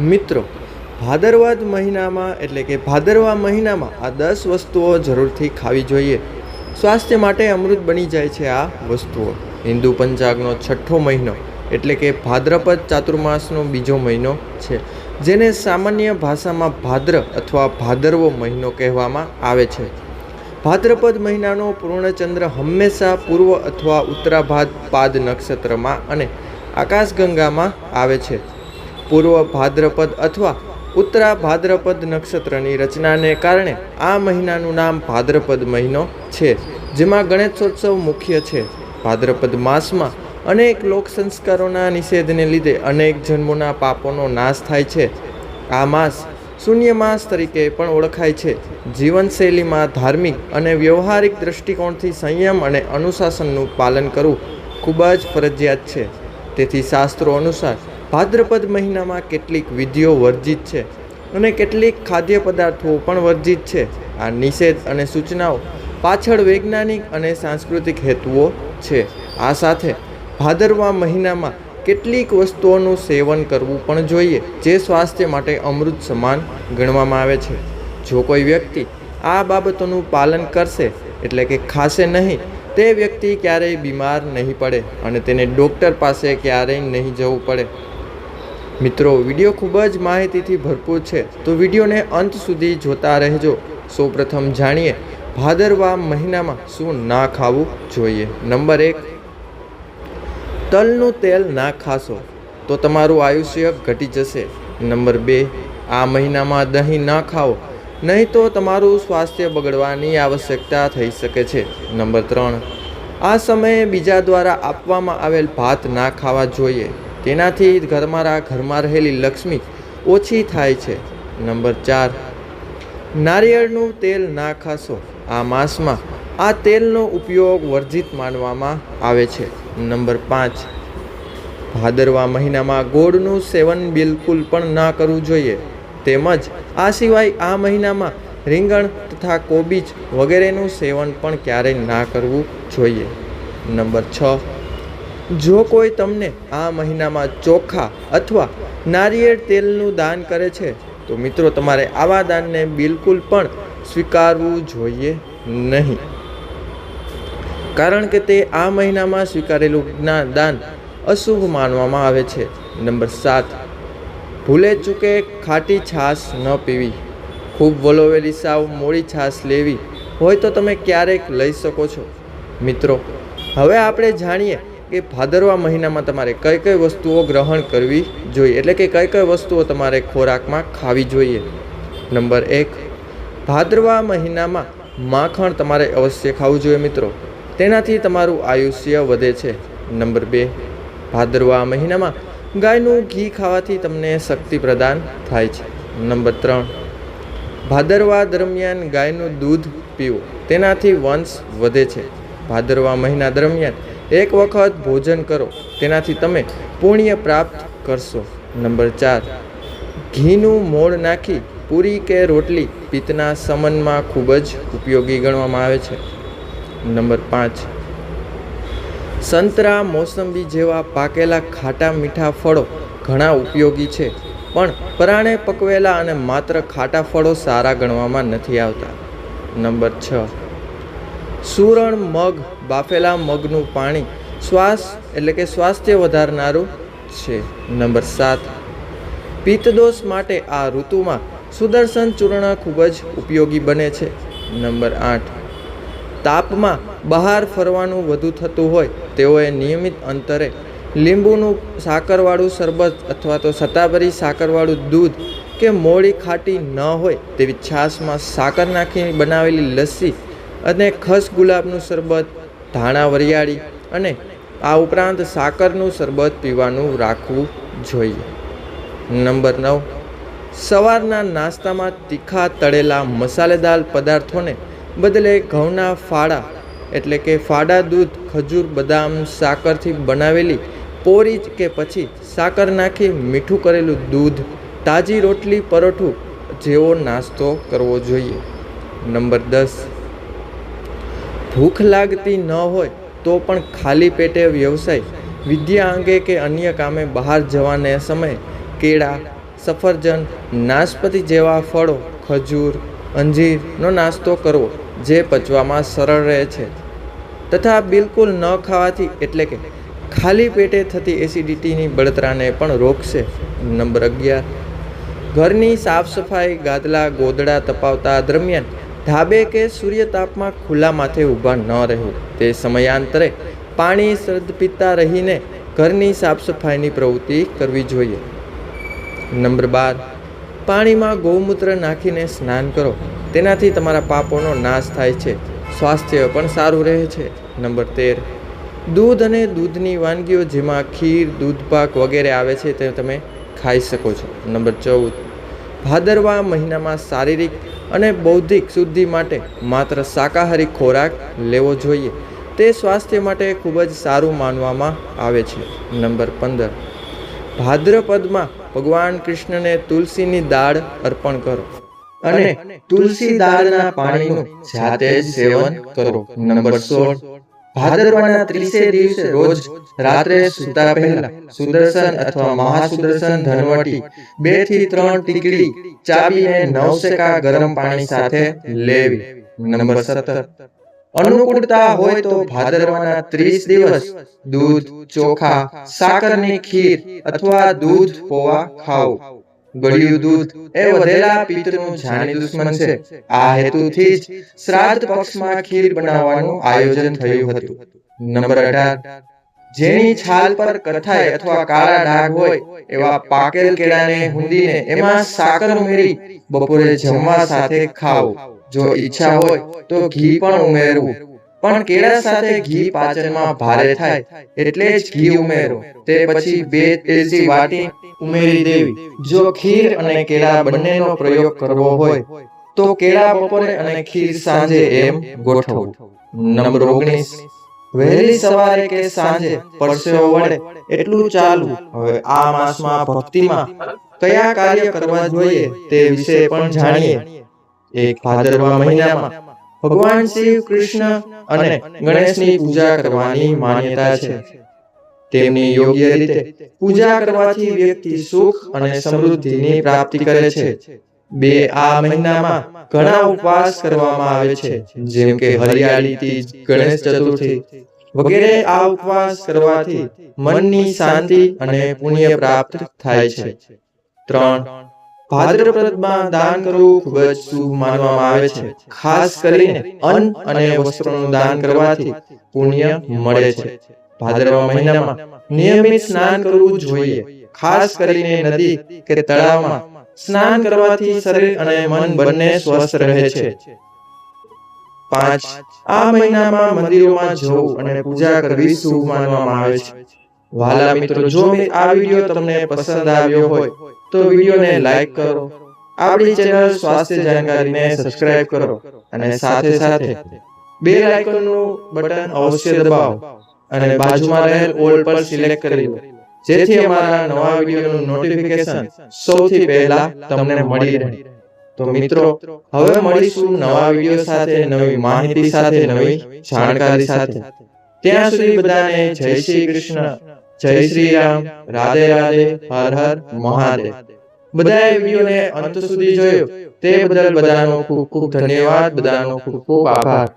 મિત્રો, ભાદરવદ મહિનામાં એટલે કે ભાદરવા મહિનામાં આ દસ વસ્તુઓ જરૂરથી ખાવી જોઈએ. સ્વાસ્થ્ય માટે અમૃત બની જાય છે આ વસ્તુઓ. હિન્દુ પંચાગનો છઠ્ઠો મહિનો એટલે કે ભાદ્રપદ ચાતુર્માસનો બીજો મહિનો છે, જેને સામાન્ય ભાષામાં ભાદ્ર અથવા ભાદરવો મહિનો કહેવામાં આવે છે. ભાદ્રપદ મહિનાનો પૂર્ણચંદ્ર હંમેશા પૂર્વ અથવા ઉત્તરાભાદ પાદ નક્ષત્રમાં અને આકાશગંગામાં આવે છે. પૂર્વ ભાદ્રપદ અથવા ઉત્તરા ભાદ્રપદ નક્ષત્રની રચનાને કારણે આ મહિનાનું નામ ભાદ્રપદ મહિનો છે, જેમાં ગણેશોત્સવ મુખ્ય છે. ભાદ્રપદ માસમાં અનેક લોક સંસ્કારોના નિષેધને લીધે અનેક જન્મોના પાપોનો નાશ થાય છે. આ માસ શૂન્ય માસ તરીકે પણ ઓળખાય છે. જીવનશૈલીમાં ધાર્મિક અને વ્યવહારિક દૃષ્ટિકોણથી સંયમ અને અનુશાસનનું પાલન કરવું ખૂબ જ ફરજિયાત છે. તેથી શાસ્ત્રો અનુસાર ભાદ્રપદ મહિનામાં કેટલીક વિધિઓ વર્જિત છે અને કેટલીક ખાદ્ય પદાર્થો પણ વર્જિત છે. આ નિષેધ અને સૂચનાઓ પાછળ વૈજ્ઞાનિક અને સાંસ્કૃતિક હેતુઓ છે. આ સાથે ભાદરવા મહિનામાં કેટલીક વસ્તુઓનું સેવન કરવું પણ જોઈએ, જે સ્વાસ્થ્ય માટે અમૃત સમાન ગણવામાં આવે છે. જો કોઈ વ્યક્તિ આ બાબતોનું પાલન કરશે, એટલે કે ખાશે નહીં, તે વ્યક્તિ ક્યારેય બીમાર નહીં પડે અને તેને ડૉક્ટર પાસે ક્યારેય નહીં જવું પડે. મિત્રો, વીડિયો ખૂબ જ માહિતીથી ભરપૂર છે. તો વિડીયોને અંત સુધી જોતા રહેજો. સૌપ્રથમ જાણીએ, ભાદરવા મહિનામાં શું ના ખાવું જોઈએ? નંબર એક, તલનું તેલ ના ખાશો, તો તમારું આયુષ્ય ઘટી જશે. નંબર બે, આ મહિનામાં દહીં ના ખાઓ, નહીં તો તમારું સ્વાસ્થ્ય બગડવાની આવશ્યકતા થઈ શકે છે. નંબર ત્રણ, આ સમયે બીજા દ્વારા આપવામાં આવેલ ભાત ના ખાવા જોઈએ. તેનાથી ઘરમારા ઘરમાં રહેલી લક્ષ્મી ઓછી થાય છે. નંબર ચાર, નારિયેળનું તેલ ના ખાશો. આ માસમાં આ તેલનો ઉપયોગ વર્જિત માનવામાં આવે છે. નંબર પાંચ, ભાદરવા મહિનામાં ગોળનું સેવન બિલકુલ પણ ના કરવું જોઈએ. તેમજ આ સિવાય આ મહિનામાં રીંગણ તથા કોબીજ વગેરેનું સેવન પણ ક્યારેય ના કરવું જોઈએ. નંબર છ જો કોઈ તમને આ મહિનામાં ચોખા અથવા નારિયેળ તેલનું દાન કરે છે, તો મિત્રો તમારે આવા દાનને બિલકુલ પણ સ્વીકારવું જોઈએ નહીં. કારણ કે તે આ મહિનામાં સ્વીકારેલું દાન અશુભ માનવામાં આવે છે. નંબર સાત, ભૂલે ચૂકે ખાટી છાશ ન પીવી. ખૂબ વલોવેલી સાવ મોડી છાશ લેવી હોય તો તમે ક્યારેક લઈ શકો છો. મિત્રો, હવે આપણે જાણીએ કે ભાદરવા મહિનામાં તમારે કઈ કઈ વસ્તુઓ ગ્રહણ કરવી જોઈએ? એટલે કે કઈ કઈ વસ્તુઓ તમારે ખોરાકમાં ખાવી જોઈએ? નંબર એક, ભાદરવા મહિનામાં માખણ તમારે અવશ્ય ખાવું જોઈએ મિત્રો. તેનાથી તમારું આયુષ્ય વધે છે. નંબર બે, ભાદરવા મહિનામાં ગાયનું ઘી ખાવાથી તમને શક્તિ પ્રદાન થાય છે. નંબર ત્રણ, ભાદરવા દરમિયાન ગાયનું દૂધ પીવું. તેનાથી વંશ વધે છે. ભાદરવા મહિના દરમિયાન એક વખત ભોજન કરો. તેનાથી તમે પુણ્ય પ્રાપ્ત કરશો. નંબર ચાર, ઘીનું મોળ નાખી પૂરી કે રોટલી પિત્તના સમનમાં ખૂબ જ ઉપયોગી ગણવામાં આવે છે. નંબર પાંચ, સંતરા મોસંબી જેવા પાકેલા ખાટા મીઠા ફળો ઘણા ઉપયોગી છે, પણ પરાણે પકવેલા અને માત્ર ખાટા ફળો સારા ગણવામાં નથી આવતા. નંબર છ સુરણ મગ, બાફેલા મગનું પાણી, શ્વાસ એટલે કે સ્વાસ્થ્ય વધારનારું છે. નંબર સાત. પિત્તદોષ માટે આ ઋતુમાં સુદર્શન ચૂર્ણ ખૂબ જ ઉપયોગી બને છે. નંબર આઠ. તાપમાં બહાર ફરવાનું વધુ થતું હોય તેઓએ નિયમિત અંતરે લીંબુનું સાકરવાળું શરબત અથવા તો સતાભરી સાકરવાળું દૂધ કે મોડી ખાટી ન હોય તેવી છાશમાં સાકર નાખી બનાવેલી લસ્સી અને ખસ ગુલાબનું શરબત, ધાણા વરિયાળી અને આ ઉપરાંત સાકરનું શરબત પીવાનું રાખવું જોઈએ. નંબર નવ. સવારના નાસ્તામાં તીખા તળેલા મસાલેદાર પદાર્થોને બદલે ઘઉંના ફાળા એટલે કે ફાડા દૂધ, ખજૂર, બદામ, સાકરથી બનાવેલી પોરીજ કે પછી સાકર નાખી મીઠું કરેલું દૂધ, તાજી રોટલી, પરોઠું જેવો નાસ્તો કરવો જોઈએ. નંબર દસ. ભૂખ લાગતી ન હોય તો પણ ખાલી પેટે વ્યવસાય, વિદ્યા અંગે કે અન્ય કામે બહાર જવાને સમયે કેળા, સફરજન, નાશપતિ જેવા ફળો, ખજૂર, અંજીરનો નાસ્તો કરવો જે પચવામાં સરળ રહે છે. તથા બિલકુલ ન ખાવાથી એટલે કે ખાલી પેટે થતી એસિડિટીની બળતરાને પણ રોકશે નંબર અગિયાર. ઘરની સાફ સફાઈ ગાદલા, ગોદડા તપાવતા દરમિયાન ધાબે કે સૂર્યતાપમાં ખુલ્લા માથે ઊભા ન રહેવું તે સમયાંતરે પાણી શ્રદ્ધ પીતા રહીને ઘરની સાફ સફાઈની પ્રવૃત્તિ કરવી જોઈએ. નંબર બાર, પાણીમાં ગૌમૂત્ર નાખીને સ્નાન કરો. તેનાથી તમારા પાપોનો નાશ થાય છે. સ્વાસ્થ્ય પણ સારું રહે છે. નંબર તેર, દૂધ અને દૂધની વાનગીઓ જેમાં ખીર દૂધપાક વગેરે આવે છે તે તમે ખાઈ શકો છો. નંબર ચૌદ, ભાદરવા મહિનામાં શારીરિક અને બૌદ્ધિક શુદ્ધિ માટે માત્ર શાકાહારી ખોરાક લેવો જોઈએ. તે સ્વાસ્થ્ય માટે ખૂબ જ સારું માનવામાં આવે છે. નંબર પંદર. ભાદ્રપદમાં ભગવાન કૃષ્ણને તુલસીની દાળ અર્પણ કરો. અને તુલસી દાળના પાણીનું જાતે સેવન કરો. નંબર સોળ. ભાદરવાના ત્રીસે દિવસે રોજ રાત્રે સૂતા પહેલા સુદર્શન અથવા મહાસુદર્શન ધનવટી બેથી ત્રણ ટીકડી ચાવીને નવસેકા ગરમ પાણી સાથે લેવી નંબર સત્તર અનુકૂળતા હોય તો ભાદરવાના ત્રીસ દિવસ દૂધ ચોખા સાકરની ખીર અથવા દૂધ પોવા ખાઓ ગળ્યું દૂધ એ વધેલા પિત્તનું જાણી દુશ્મન છે. આ હેતુથી જ શ્રાદ્ધ પક્ષમાં ખીર બનાવવાનું આયોજન થયું હતું. નંબર અઢાર. જેની છાલ પર કથાય અથવા કાળા ડાઘ હોય, એવા પાકેલ કેળાને હુંદીને એમાં સાકર ઉમેરી બપોરે જમવા સાથે ખાઓ જો ઈચ્છા હોય, તો ઘી પણ ઉમેરવું. પણ કેળા સાથે ઘી પાચનમાં ભારે થાય, એટલે જ ઘી ઉમેરો. તે પછી બે તેલચી વાટી ઉમેરી દેવી. જો ખીર અને કેળા બંનેનો પ્રયોગ કરવો હોય, તો કેળા બપોરે અને ખીર સાંજે એમ ગોઠવવું નંબર ઓગણીસ. વહેલી સવારે કે સાંજે પરસેવો વળે એટલું ચાલવું. હવે આ માસમાં ભક્તિમાં કયા કાર્ય કરવા જોઈએ તે વિશે પણ જાણીએ. એક ભાદરવા મહિનામાં ભગવાન શિવ કૃષ્ણ અને ગણેશની પૂજા કરવાની માન્યતા છે. તેમની યોગ્ય રીતે પૂજા કરવાથી વ્યક્તિ સુખ અને સમૃદ્ધિની પ્રાપ્તિ કરે છે. બે આ મહિનામાં ઘણા ઉપવાસ કરવામાં આવે છે, જેમ કે હરિયાળી તીજ, ગણેશ ચતુર્થી વગેરે આ ઉપવાસ કરવાથી મનની શાંતિ અને પુણ્ય પ્રાપ્ત થાય છે. ત્રણ ભાદ્રપદમાં દાન કરવું ખૂબ જ શુભ માનવામાં આવે છે. ખાસ કરીને અન્ન અને વસ્ત્રોનું દાન કરવાથી પુણ્ય મળે છે. ભાદરવા મહિનામાં નિયમિત સ્નાન કરવું જોઈએ. ખાસ કરીને નદી કે તળાવમાં સ્નાન કરવાથી શરીર અને મન બંને સ્વસ્થ રહે છે. પાંચ, આ મહિનામાં મંદિરોમાં જવું અને પૂજા કરવી શુભ માનવામાં આવે છે. વાલા મિત્રો, જો આ વીડિયો તમને પસંદ આવ્યો હોય, તો વિડીયોને લાઈક કરો. આપણી ચેનલ સ્વાસ્થ્ય જાણકારીને સબસ્ક્રાઇબ કરો અને સાથે સાથે બેલ આઇકનનું બટન અવશ્ય દબાવો અને બાજુમાં રહેલ ઓલ પર સિલેક્ટ કરી લો, જેથી અમારા નવા વિડીયોનું નોટિફિકેશન સૌથી પહેલા તમને મળી રહે. તો મિત્રો, હવે મળીશું નવા વીડિયો સાથે, નવી માહિતી સાથે, નવી જાણકારી સાથે. ત્યાં સુધી બધાને જય શ્રી કૃષ્ણ. જય શ્રી રામ રાધે રાધે. હર હર મહાદેવ. બધાએ વિડીયોને અંત સુધી જોયો. તે બદલ બધાનો ખૂબ ખૂબ ધન્યવાદ. બધાનો ખૂબ ખૂબ આભાર.